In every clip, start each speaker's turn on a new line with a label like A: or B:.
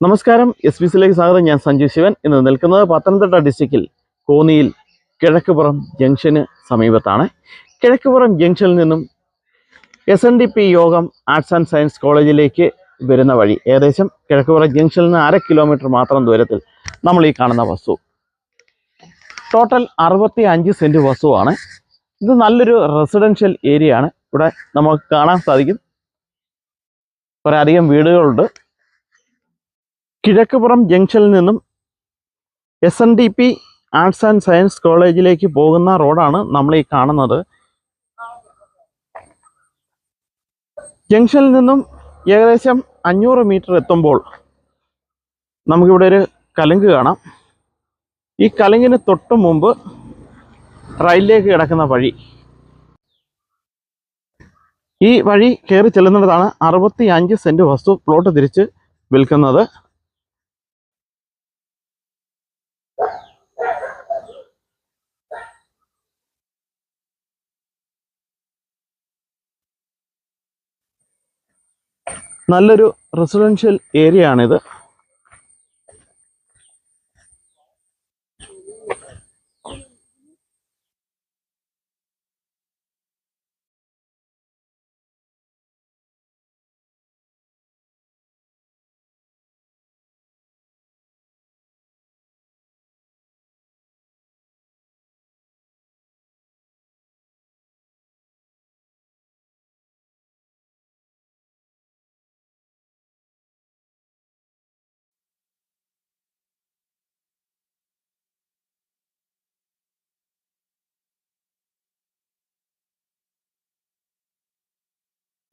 A: നമസ്കാരം S B സിയിലേക്ക് സ്വാഗതം. ഞാൻ സഞ്ജു ശിവൻ. ഇന്ന് നിൽക്കുന്നത് പത്തനംതിട്ട ഡിസ്ട്രിക്റ്റിൽ കോന്നിയിൽ കിഴക്കുപുറം ജംഗ്ഷന് സമീപത്താണ്. കിഴക്കുപുറം ജംഗ്ഷനിൽ നിന്നും എസ് യോഗം ആർട്സ് ആൻഡ് സയൻസ് കോളേജിലേക്ക് വരുന്ന വഴി ഏകദേശം കിഴക്കുപുറം ജംഗ്ഷനിൽ നിന്ന് അര കിലോമീറ്റർ മാത്രം ദൂരത്തിൽ നമ്മൾ ഈ കാണുന്ന വസ്തു. ടോട്ടൽ അറുപത്തി അഞ്ച് സെന്റ് വസ്തുവാണ്. ഇത് നല്ലൊരു റെസിഡൻഷ്യൽ ഏരിയ ആണ് ഇവിടെ നമുക്ക് കാണാൻ സാധിക്കും. കുറേയധികം വീടുകളുണ്ട്. കിഴക്കുപുറം ജംഗ്ഷനിൽ നിന്നും S N D P arts and science കോളേജിലേക്ക് പോകുന്ന റോഡാണ് നമ്മൾ ഈ കാണുന്നത്. ജംഗ്ഷനിൽ നിന്നും ഏകദേശം അഞ്ഞൂറ് മീറ്റർ എത്തുമ്പോൾ നമുക്കിവിടെ ഒരു കലുങ്ക് കാണാം. ഈ കലുങ്കിന് തൊട്ട് മുമ്പ് റെയിലിലേക്ക് കിടക്കുന്ന വഴി. ഈ വഴി കയറി ചെല്ലുന്നിടത്താണ് അറുപത്തി അഞ്ച് സെന്റ് വസ്തു പ്ലോട്ട് തിരിച്ച് വിൽക്കുന്നത്. നല്ലൊരു റെസിഡൻഷ്യൽ ഏരിയ ആണിത്.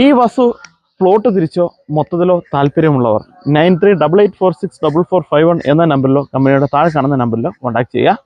A: ഈ വസ്തു പ്ലോട്ട് തിരിച്ചോ മൊത്തത്തിലോ താല്പര്യമുള്ളവർ. Nine three double eight four six double four five one എന്ന നമ്പറിലോ കമ്പനിയുടെ താഴെ കാണുന്ന നമ്പറിലോ കോൺടാക്ട് ചെയ്യുക.